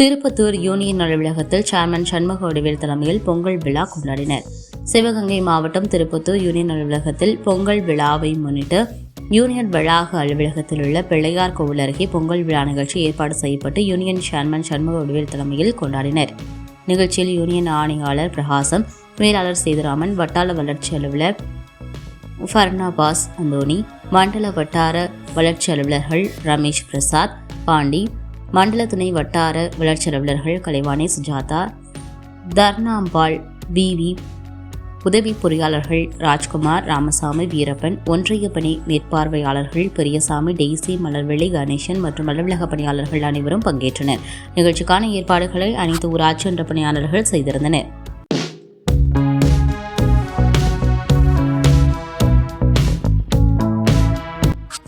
Tirupattur union அலுவலகத்தில் chairman Shanmuga Vadivel தலைமையில் பொங்கல் விழா கொண்டாடினர். சிவகங்கை மாவட்டம் திருப்பத்தூர் யூனியன் அலுவலகத்தில் பொங்கல் விழாவை முன்னிட்டு யூனியன் வளாக அலுவலகத்தில் உள்ள பிள்ளையார் கோவில் அருகே பொங்கல் விழா நிகழ்ச்சி ஏற்பாடு செய்யப்பட்டு யூனியன் சேர்மன் சண்முக வடிவேல் தலைமையில் கொண்டாடினர். நிகழ்ச்சியில் யூனியன் ஆணையாளர் பிரகாசம் மேலாளர் சேதுராமன் வட்டார வளர்ச்சி அலுவலர் ஃபர்னாபாஸ் அந்தோனி மண்டல வட்டார வளர்ச்சி அலுவலர்கள் ரமேஷ் பிரசாத் பாண்டி மண்டல துணை வட்டார வளர்ச்சி அலுவலர்கள் கலைவாணி சுஜாதா தர்ணாம்பாள் விவி உதவி பொறியாளர்கள் ராஜ்குமார் ராமசாமி வீரப்பன் ஒன்றிய பணி மேற்பார்வையாளர்கள் பெரியசாமி டெய்சி மலர்வெளி கணேசன் மற்றும் அலுவலக பணியாளர்கள் அனைவரும் பங்கேற்றனர். நிகழ்ச்சிக்கான ஏற்பாடுகளை அனைத்து ஊராட்சி என்ற பணியாளர்கள் செய்திருந்தனர்.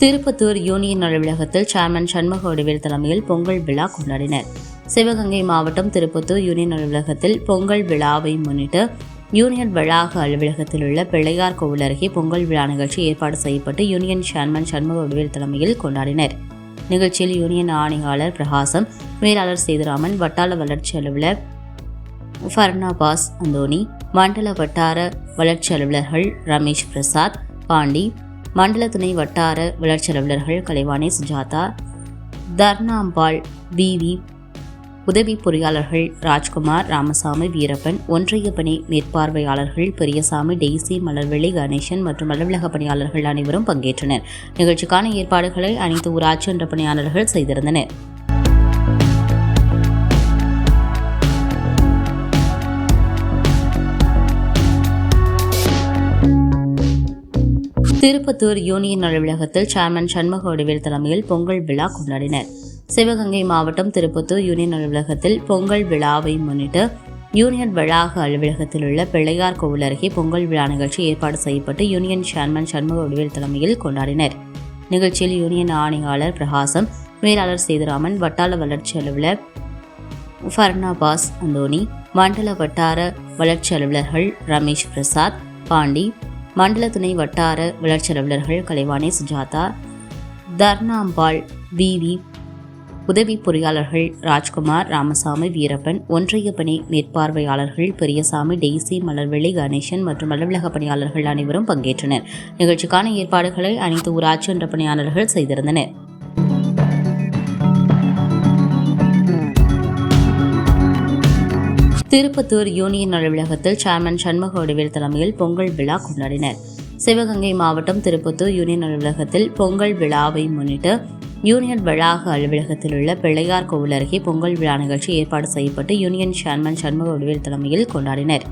திருப்பத்தூர் யூனியன் அலுவலகத்தில் சேர்மன் சண்முக வடிவேல் தலைமையில் பொங்கல் விழா கொண்டாடினர். சிவகங்கை மாவட்டம் திருப்பத்தூர் யூனியன் அலுவலகத்தில் பொங்கல் விழாவை முன்னிட்டு யூனியன் வளாக அலுவலகத்தில் உள்ள பிள்ளையார் கோவில் அருகே பொங்கல் விழா நிகழ்ச்சி ஏற்பாடு செய்யப்பட்டு யூனியன் சேர்மன் சண்முக வடிவேல் தலைமையில் கொண்டாடினர். நிகழ்ச்சியில் யூனியன் ஆணையாளர் பிரகாசம் மேலாளர் சேதுராமன் வட்டார வளர்ச்சி அலுவலர் ஃபர்னாபாஸ் அந்தோனி மண்டல வட்டார வளர்ச்சி அலுவலர்கள் ரமேஷ் பிரசாத் பாண்டி மண்டல துணை வட்டார வளர்ச்சி அலுவலர்கள் கலைவாணி சுஜாதா தர்ணாம்பாள் விவி உதவி பொறியாளர்கள் ராஜ்குமார் ராமசாமி வீரப்பன் ஒன்றிய பணி மேற்பார்வையாளர்கள் பெரியசாமி டெய்சி மலர்வெளி கணேசன் மற்றும் அலுவலக பணியாளர்கள் அனைவரும் பங்கேற்றனர். நிகழ்ச்சிக்கான ஏற்பாடுகளை அனைத்து ஊராட்சி என்ற பணியாளர்கள் செய்திருந்தனர். திருப்பத்தூர் யூனியன் அலுவலகத்தில் சேர்மன் சண்முக வடிவேல் தலைமையில் பொங்கல் விழா கொண்டாடினர். சிவகங்கை மாவட்டம் திருப்பத்தூர் யூனியன் அலுவலகத்தில் பொங்கல் விழாவை முன்னிட்டு யூனியன் வளாக அலுவலகத்தில் உள்ள பிள்ளையார் கோவில் அருகே பொங்கல் விழா நிகழ்ச்சி ஏற்பாடு செய்யப்பட்டு யூனியன் சேர்மன் சண்முக வடிவேல் தலைமையில் கொண்டாடினர். நிகழ்ச்சியில் யூனியன் ஆணையாளர் பிரகாசம் மேலாளர் சேதுராமன் வட்டார வளர்ச்சி அலுவலர் ஃபர்னாபாஸ் அந்தோனி மண்டல வட்டார வளர்ச்சி அலுவலர்கள் ரமேஷ் பிரசாத் பாண்டி மண்டல துணை வட்டார வளர்ச்சி அலுவலர்கள் கலைவாணி சுஜாதா தர்ணாம்பாள் விவி உதவி பொறியாளர்கள் ராஜ்குமார் ராமசாமி வீரப்பன் ஒன்றிய பணி மேற்பார்வையாளர்கள் பெரியசாமி டெய்சி மலர்வெளி கணேசன் மற்றும் அலுவலக பணியாளர்கள் அனைவரும் பங்கேற்றனர். நிகழ்ச்சிக்கான ஏற்பாடுகளை அனைத்து ஊராட்சி என்ற பணியாளர்கள் செய்திருந்தனர். திருப்பத்தூர் யூனியன் அலுவலகத்தில் சேர்மன் சண்முக வடிவேல் தலைமையில் பொங்கல் விழா கொண்டாடினர். சிவகங்கை மாவட்டம் திருப்பத்தூர் யூனியன் அலுவலகத்தில் பொங்கல் விழாவை முன்னிட்டு யூனியன் வளாக அலுவலகத்தில் உள்ள பிள்ளையார் கோவில் அருகே பொங்கல் விழா நிகழ்ச்சி ஏற்பாடு செய்யப்பட்டு யூனியன் சேர்மன் சண்முக வடிவேல் தலைமையில் கொண்டாடினர்.